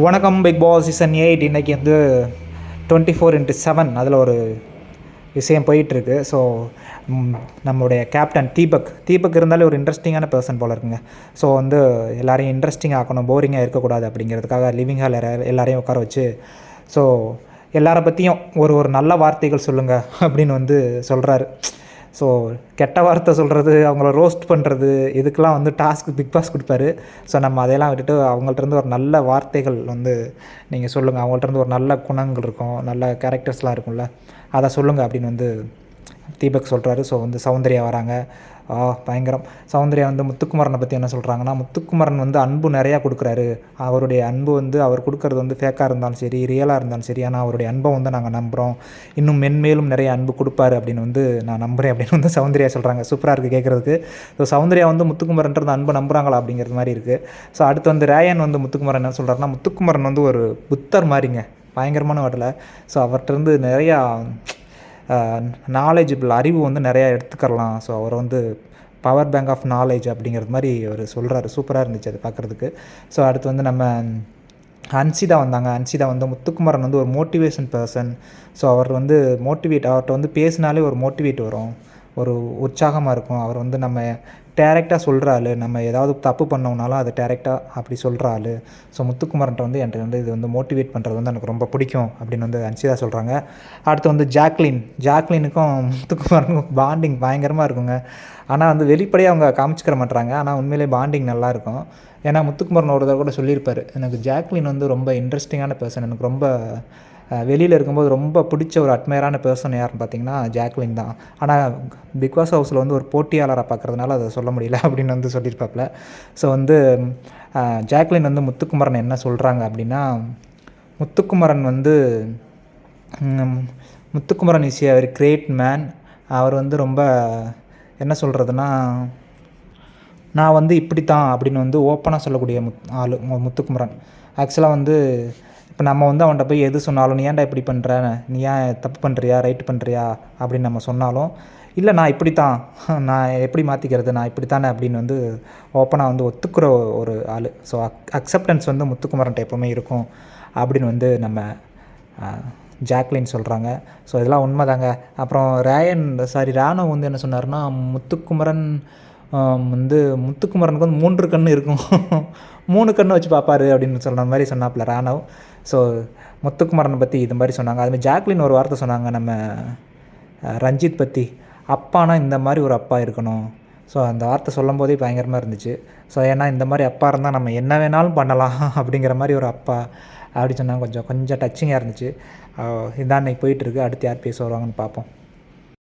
வணக்கம் big Boss season eight இன்றைக்கி வந்து டுவெண்ட்டி ஃபோர் இன்ட்டு செவன் அதில் ஒரு விஷயம் போயிட்டுருக்கு. ஸோ நம்மளுடைய கேப்டன் தீபக். தீபக் இருந்தாலே ஒரு இன்ட்ரெஸ்டிங்கான பர்சன் போல இருக்குங்க. ஸோ வந்து எல்லாரையும் இன்ட்ரெஸ்டிங் ஆக்கணும் போரிங்காக இருக்கக்கூடாது அப்படிங்கிறதுக்காக லிவிங் ஹால் எல்லாரையும் உட்கார வச்சு ஸோ எல்லாரை பற்றியும் ஒரு ஒரு நல்ல வார்த்தைகள் சொல்லுங்கள் அப்படின்னு வந்து சொல்கிறாரு ஸோ கெட்ட வார்த்தை சொல்கிறது அவங்கள ரோஸ்ட் பண்ணுறது இதுக்கெலாம் வந்து டாஸ்க் பிக் பாஸ் கொடுப்பாரு. ஸோ நம்ம அதையெல்லாம் விட்டுட்டு அவங்கள்ட்டருந்து ஒரு நல்ல வார்த்தைகள் வந்து நீங்கள் சொல்லுங்கள் அவங்கள்ட்டருந்து ஒரு நல்ல குணங்கள் இருக்கும். நல்ல கேரக்டர்ஸ்லாம் இருக்கும்ல. அதை சொல்லுங்கள் அப்படின்னு வந்து தீபக் சொல்கிறாரு ஸோ வந்து சௌந்தர்யா வராங்க. ஆ பயங்கரம். சௌந்தர்யா வந்து முத்துக்குமரனை பற்றி என்ன சொல்கிறாங்கன்னா முத்துக்குமரன் வந்து அன்பு நிறையா கொடுக்குறாரு. அவருடைய அன்பு வந்து அவர் கொடுக்குறது வந்து ஃபேக்காக இருந்தாலும் சரி ரியலாக இருந்தாலும் சரி ஆனால் அவருடைய அன்பை வந்து நாங்கள் நம்புகிறோம் இன்னும் மென்மேலும் நிறைய அன்பு கொடுப்பாரு அப்படின்னு வந்து நான் நம்புகிறேன் அப்படின்னு வந்து சௌந்தர்யா சொல்கிறாங்க சூப்பராக இருக்குது கேட்குறதுக்கு ஸோ சௌந்தர்யா வந்து முத்துக்குமரன்றது அன்பு நம்புகிறாங்களா அப்படிங்கிறது மாதிரி இருக்குது ஸோ அடுத்து வந்து ரேயன் வந்து முத்துக்குமரன் என்ன சொல்கிறாருன்னா முத்துக்குமரன் வந்து ஒரு புத்தர் மாதிரிங்க. பயங்கரமான வாட்டில் ஸோ அவர்கிட்ட இருந்து நிறையா நாலேஜபிள் அறிவு வந்து நிறையா எடுத்துக்கலாம் ஸோ அவர் வந்து பவர் பேங்க் ஆஃப் நாலேஜ் அப்படிங்கிறது மாதிரி அவர் சொல்கிறாரு சூப்பராக இருந்துச்சு அது பார்க்குறதுக்கு ஸோ அடுத்து வந்து நம்ம ஹன்சிதா வந்தாங்க. ஹன்சிதா வந்து முத்துக்குமரன் வந்து ஒரு மோட்டிவேஷன் பர்சன் ஸோ அவர் வந்து மோட்டிவேட் அவர்கிட்ட வந்து பேசினாலே ஒரு மோட்டிவேட் வரும். ஒரு உற்சாகமாக இருக்கும். அவர் வந்து நம்ம டேரெக்டாக சொல்கிற ஆள். நம்ம ஏதாவது தப்பு பண்ணோம்னாலும் அதை டேரெக்டாக அப்படி சொல்கிற ஆள். ஸோ முத்துக்குமரன்ட்ட வந்து என்கிட்ட வந்து இது வந்து மோட்டிவேட் பண்ணுறது வந்து எனக்கு ரொம்ப பிடிக்கும் அப்படின்னு வந்து அன்சிதா சொல்கிறாங்க அடுத்து வந்து ஜாக்லின். ஜாக்லினுக்கும் முத்துக்குமாருக்கும் பாண்டிங் பயங்கரமாக இருக்குங்க. ஆனால் வந்து வெளிப்படையாக அவங்க காமிச்சிக்கிற மாட்டுறாங்க ஆனால் உண்மையிலே பாண்டிங் நல்லாயிருக்கும் ஏன்னா முத்துக்குமரன் ஒரு தடவை கூட சொல்லியிருப்பார். எனக்கு ஜாக்லின் வந்து ரொம்ப இன்ட்ரெஸ்டிங்கான பர்சன் எனக்கு ரொம்ப வெளியில் இருக்கும்போது ரொம்ப பிடிச்ச ஒரு அட்மையரான பர்சன் யாருன்னு பார்த்தீங்கன்னா ஜாக்லின் தான். ஆனால் பிக் பாஸ் ஹவுஸில் வந்து ஒரு போட்டியாளராக பார்க்குறதுனால அதை சொல்ல முடியல அப்படின்னு வந்து சொல்லியிருப்பாப்புல. ஸோ வந்து ஜாக்லின் வந்து முத்துக்குமரன் என்ன சொல்கிறாங்க அப்படின்னா முத்துக்குமரன் வந்து Muthukumaran is a great man அவர் வந்து ரொம்ப என்ன சொல்கிறதுனா நான் வந்து இப்படி தான் அப்படின்னு வந்து ஓப்பனாக சொல்லக்கூடிய முத் ஆள் முத்துக்குமரன். ஆக்சுவலாக வந்து இப்போ நம்ம வந்து அவன்கிட்ட போய் எது சொன்னாலும் நீ ஏன்டா இப்படி பண்ணுற நீ ஏன் தப்பு பண்ணுறியா ரைட்டு பண்ணுறியா அப்படின்னு நம்ம சொன்னாலும் இல்லை நான் இப்படி தான் நான் எப்படி மாற்றிக்கிறது நான் இப்படி தானே அப்படின்னு வந்து ஓப்பனாக வந்து ஒத்துக்கிற ஒரு ஆள். ஸோ அக் அக்செப்டன்ஸ் வந்து முத்துக்குமரன்ட்ட எப்போவுமே இருக்கும் அப்படின்னு வந்து நம்ம ஜாக்லின் சொல்கிறாங்க ஸோ இதெல்லாம் உண்மை தாங்க அப்புறம் ரேயன் சாரி ராணவ் வந்து என்ன சொன்னார்னா முத்துக்குமரன் வந்து முத்துக்குமரனுக்கு வந்து மூன்று கண் இருக்கும். மூணு கண்ணை வச்சு பார்ப்பாரு அப்படின்னு சொல்கிற மாதிரி சொன்னாப்புல ராணவ். ஸோ முத்துக்குமரனை பற்றி இது மாதிரி சொன்னாங்க. அதுமாதிரி ஜாக்லின் ஒரு வார்த்தை சொன்னாங்க நம்ம ரஞ்சித் பற்றி அப்பானா இந்த மாதிரி ஒரு அப்பா இருக்கணும். ஸோ அந்த வார்த்தை சொல்லும் போதே பயங்கரமாக இருந்துச்சு. ஸோ ஏன்னா இந்த மாதிரி அப்பா இருந்தால் நம்ம என்ன வேணாலும் பண்ணலாம் அப்படிங்கிற மாதிரி ஒரு அப்பா அப்படி சொன்னால் கொஞ்சம் கொஞ்சம் டச்சிங்காக இருந்துச்சு. இதான் இன்னைக்கு போயிட்டுருக்கு அடுத்து யார் பேச வருவாங்கன்னு பார்ப்போம்.